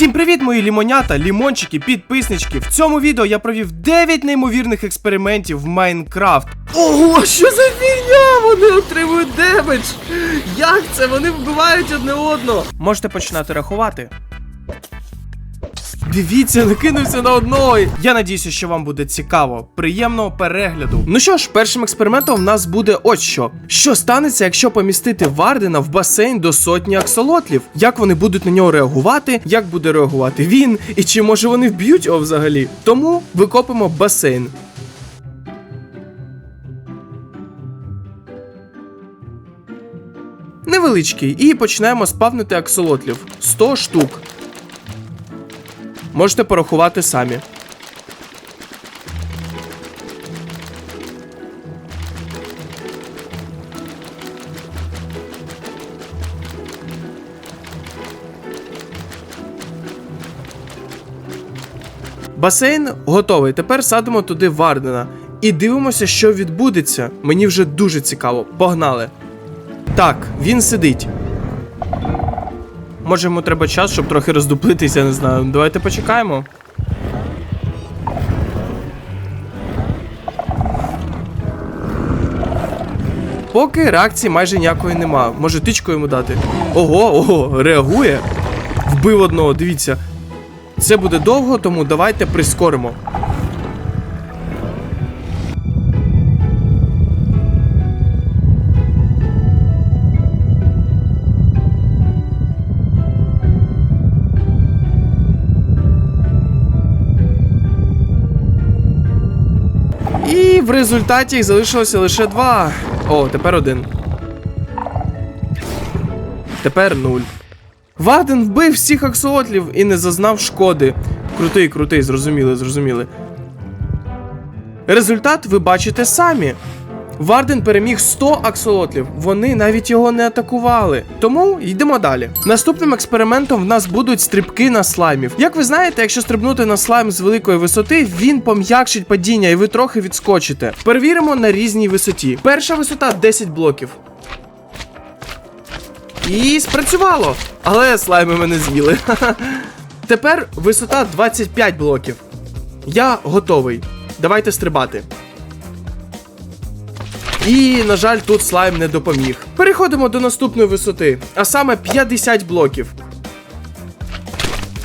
Всім привіт, мої лімонята, лімончики, підписнички. В цьому відео я провів 9 неймовірних експериментів в Майнкрафт. Ого, що за фігня? Вони отримують демедж! Як це? Вони вбивають одне одного. Можете починати рахувати. Дивіться, накинувся на одного. Я надіюся, що вам буде цікаво. Приємного перегляду. Ну що ж, першим експериментом в нас буде ось що. Що станеться, якщо помістити Вардена в басейн до сотні аксолотлів? Як вони будуть на нього реагувати? Як буде реагувати він? І чи може вони вб'ють його взагалі? Тому викопимо басейн. Невеличкий, і починаємо спавнити аксолотлів. 100 штук. Можете порахувати самі. Басейн готовий. Тепер садимо туди Вардена. І дивимося, що відбудеться. Мені вже дуже цікаво. Погнали. Так, він сидить. Може йому треба час, щоб трохи роздуплитися, не знаю. Давайте почекаємо. Поки реакції майже ніякої нема. Може тичку йому дати. Ого, ого, реагує. Вбив одного, дивіться. Це буде довго, тому давайте прискоримо. В результаті їх залишилося лише два. О, тепер один. Тепер нуль. Варден вбив всіх аксолотлів і не зазнав шкоди. Крутий, крутий, зрозуміли, зрозуміли. Результат ви бачите самі. Варден переміг 100 аксолотлів, вони навіть його не атакували. Тому йдемо далі. Наступним експериментом в нас будуть стрибки на слаймів. Як ви знаєте, якщо стрибнути на слайм з великої висоти, він пом'якшить падіння і ви трохи відскочите. Перевіримо на різній висоті. Перша висота 10 блоків. І спрацювало! Але слайми мене з'їли. Тепер висота 25 блоків. Я готовий. Давайте стрибати. І, на жаль, тут слайм не допоміг. Переходимо до наступної висоти, а саме 50 блоків.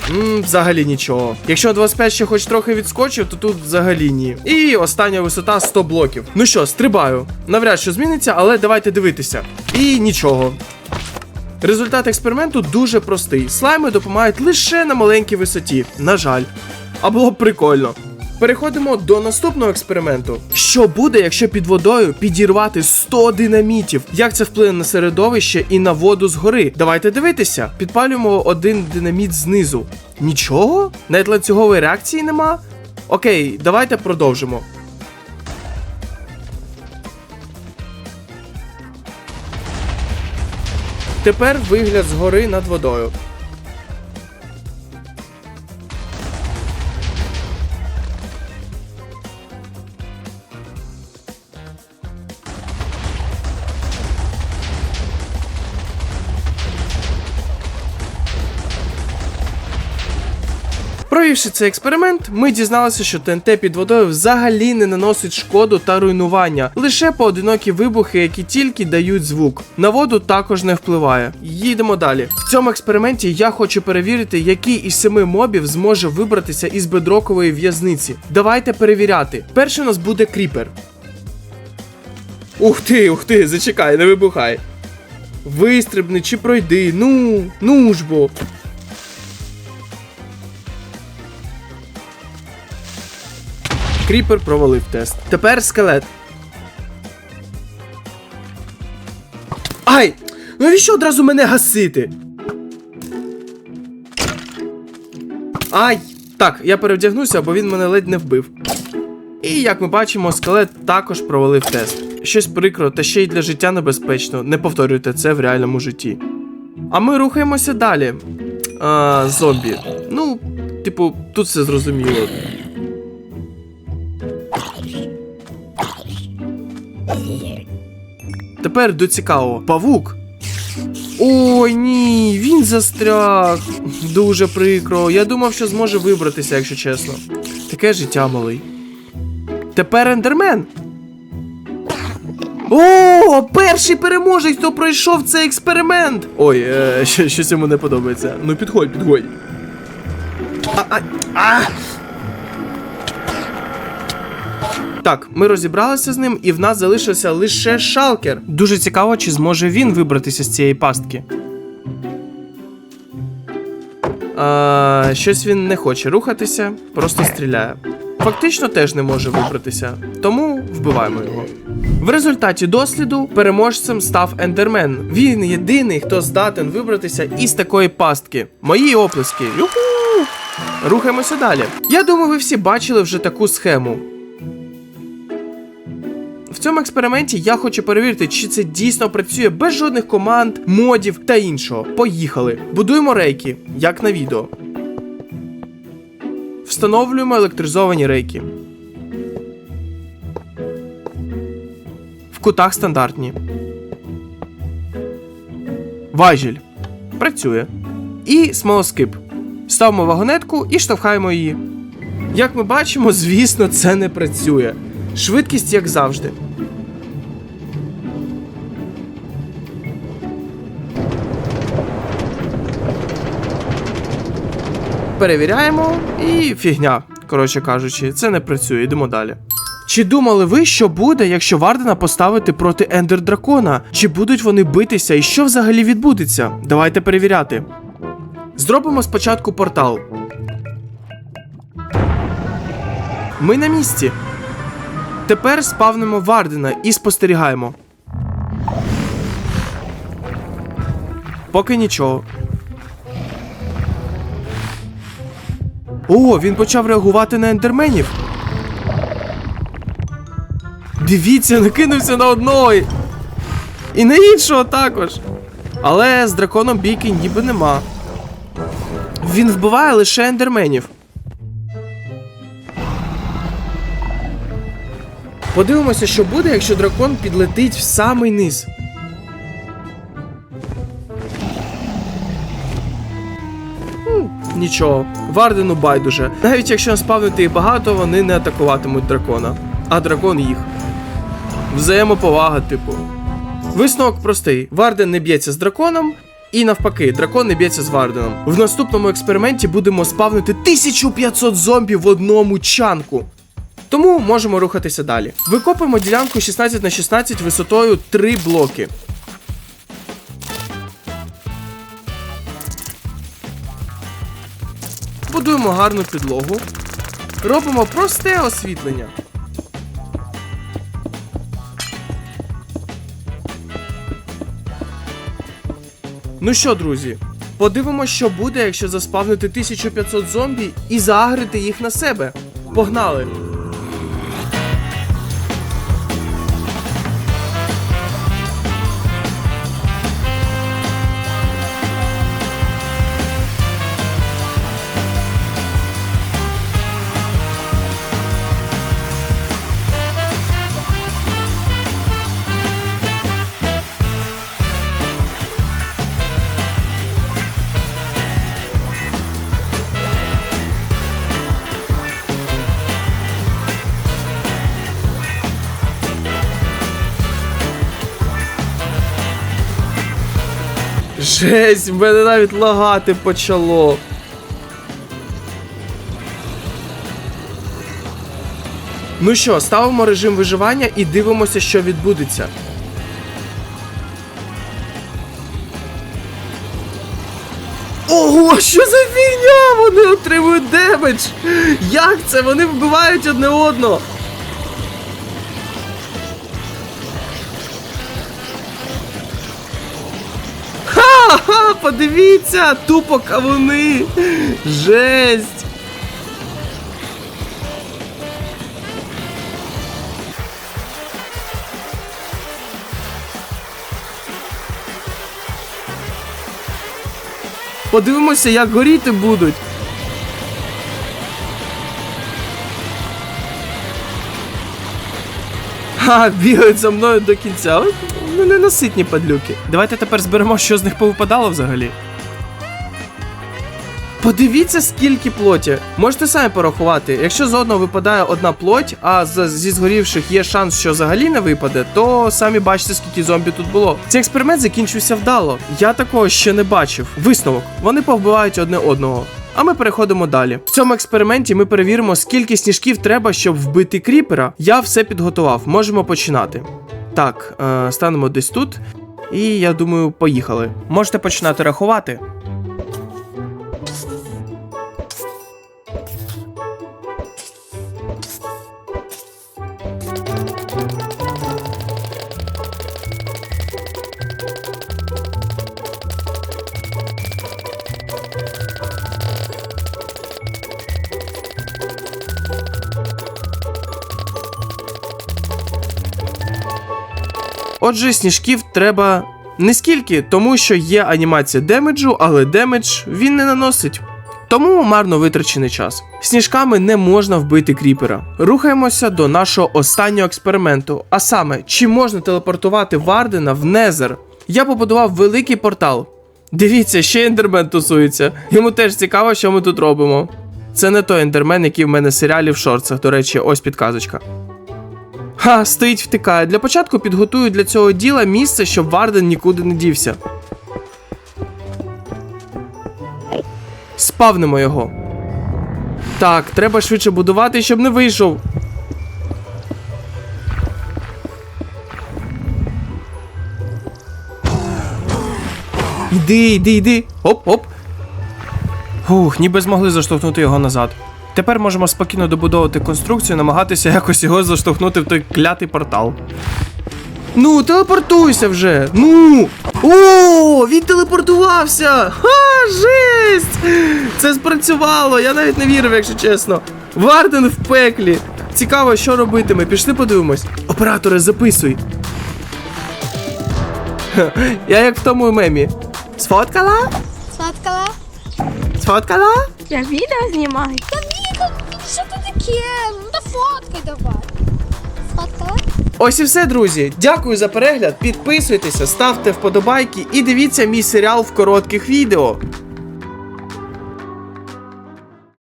Ммм, взагалі нічого. Якщо 25 ще хоч трохи відскочив, то тут взагалі ні. І остання висота 100 блоків. Ну що, стрибаю. Навряд що зміниться, але давайте дивитися. І нічого. Результат експерименту дуже простий. Слайми допомагають лише на маленькій висоті. На жаль. А було б прикольно. Переходимо до наступного експерименту. Що буде, якщо під водою підірвати 100 динамітів? Як це вплине на середовище і на воду згори? Давайте дивитися. Підпалюємо один динаміт знизу. Нічого? Навіть ланцюгової реакції нема? Окей, давайте продовжимо. Тепер вигляд згори над водою. Провівши цей експеримент, ми дізналися, що ТНТ під водою взагалі не наносить шкоду та руйнування, лише поодинокі вибухи, які тільки дають звук. На воду також не впливає. Їдемо далі. В цьому експерименті я хочу перевірити, який із семи мобів зможе вибратися із бедрокової в'язниці. Давайте перевіряти. Перший у нас буде кріпер. Ух ти, ух ти, зачекай, не вибухай. Вистрибни чи пройди. Ну, ну ж бо. Кріпер провалив тест. Тепер скелет. Ай! Навіщо одразу мене гасити? Ай! Так, я перевдягнуся, бо він мене ледь не вбив. І як ми бачимо, скелет також провалив тест. Щось прикро, та ще й для життя небезпечно. Не повторюйте це в реальному житті. А ми рухаємося далі. А, зомбі. Ну, типу, тут все зрозуміло. Тепер до цікавого. Павук. Ой, ні, він застряг. Дуже прикро. Я думав, що зможе вибратися, якщо чесно. Таке життя малий. Тепер ендермен. О, перший переможець, хто пройшов цей експеримент. Ой, е, щось йому не подобається. Ну підходь, підходь. А, а, а. Так, ми розібралися з ним, і в нас залишився лише шалкер. Дуже цікаво, чи зможе він вибратися з цієї пастки. А, щось він не хоче рухатися, просто стріляє. Фактично теж не може вибратися, тому вбиваємо його. В результаті досліду переможцем став Ендермен. Він єдиний, хто здатен вибратися із такої пастки. Мої оплески. Юху! Рухаємося далі. Я думаю, ви всі бачили вже таку схему. Цьому експерименті я хочу перевірити, чи це дійсно працює без жодних команд, модів та іншого. Поїхали. Будуємо рейки, як на відео. Встановлюємо електризовані рейки. В кутах стандартні. Важіль. Працює. І смолоскип. Ставимо вагонетку і штовхаємо її. Як ми бачимо, звісно, це не працює. Швидкість, як завжди. Перевіряємо і фігня. Коротше кажучи, це не працює, йдемо далі. Чи думали ви, що буде, якщо Вардена поставити проти Ендер Дракона? Чи будуть вони битися і що взагалі відбудеться? Давайте перевіряти. Зробимо спочатку портал. Ми на місці. Тепер спавнимо Вардена і спостерігаємо. Поки нічого. О, він почав реагувати на ендерменів. Дивіться, накинувся на одного. і- на іншого також. Але з драконом бійки ніби нема. Він вбиває лише ендерменів. Подивимося, що буде, якщо дракон підлетить в самий низ. Нічого, Вардену байдуже. Навіть якщо наспавнити їх багато, вони не атакуватимуть дракона, а дракон їх. Взаємоповага, типу. Висновок простий: Варден не б'ється з драконом, і навпаки, дракон не б'ється з Варденом. В наступному експерименті будемо спавнити 1500 зомбі в одному чанку. Тому можемо рухатися далі. Викопуємо ділянку 16 на 16 висотою 3 блоки. Будуємо гарну підлогу. Робимо просте освітлення. Ну що, друзі, подивимося, що буде, якщо заспавнити 1500 зомбі і заагрити їх на себе. Погнали! Жесть, в мене навіть лагати почало. Ну що, ставимо режим виживання і дивимося, що відбудеться. Ого, що за фігня? Вони отримують демедж! Як це? Вони вбивають одне одного. Ха-ха, подивіться, тупо кавуни. Жесть. Подивимося, як горіти будуть. Ха, бігають за мною до кінця. Ну ненаситні падлюки. Давайте тепер зберемо, що з них повипадало взагалі. Подивіться, скільки плоті. Можете самі порахувати. Якщо з одного випадає одна плоть, а зі згорівших є шанс, що взагалі не випаде, то самі бачите, скільки зомбі тут було. Цей експеримент закінчився вдало. Я такого ще не бачив. Висновок: вони повбивають одне одного. А ми переходимо далі. В цьому експерименті ми перевіримо, скільки сніжків треба, щоб вбити кріпера. Я все підготував. Можемо починати. Так, е, станемо десь тут. І я думаю, поїхали. Можете починати рахувати. Отже, сніжків треба не скільки, тому що є анімація демеджу, але демедж він не наносить. Тому марно витрачений час. Сніжками не можна вбити кріпера. Рухаємося до нашого останнього експерименту. А саме, чи можна телепортувати Вардена в Незер? Я побудував великий портал. Дивіться, ще ендермен тусується. Йому теж цікаво, що ми тут робимо. Це не той ендермен, який в мене серіалі в шорцах. До речі, ось підказочка. Ха, стоїть втикає. Для початку підготую для цього діла місце, щоб Варден нікуди не дівся. Спавнимо його. Так, треба швидше будувати, щоб не вийшов. Йди, йди, йди. Оп, оп. Ух, ніби змогли заштовхнути його назад. Тепер можемо спокійно добудовувати конструкцію, намагатися якось його заштовхнути в той клятий портал. Ну, телепортуйся вже! Ну! О, він телепортувався! Ха, жесть! Це спрацювало, я навіть не вірив, якщо чесно. Варден в пеклі. Цікаво, що робитиме. Пішли подивимось. Оператори, записуй. Ха, Я як в тому мемі. Сфоткала? Сфоткала? Сфоткала? Я відео знімаю. Що це таке? Ну та фоткай давай. Ось і все, друзі. Дякую за перегляд. Підписуйтеся, ставте вподобайки і дивіться мій серіал в коротких відео.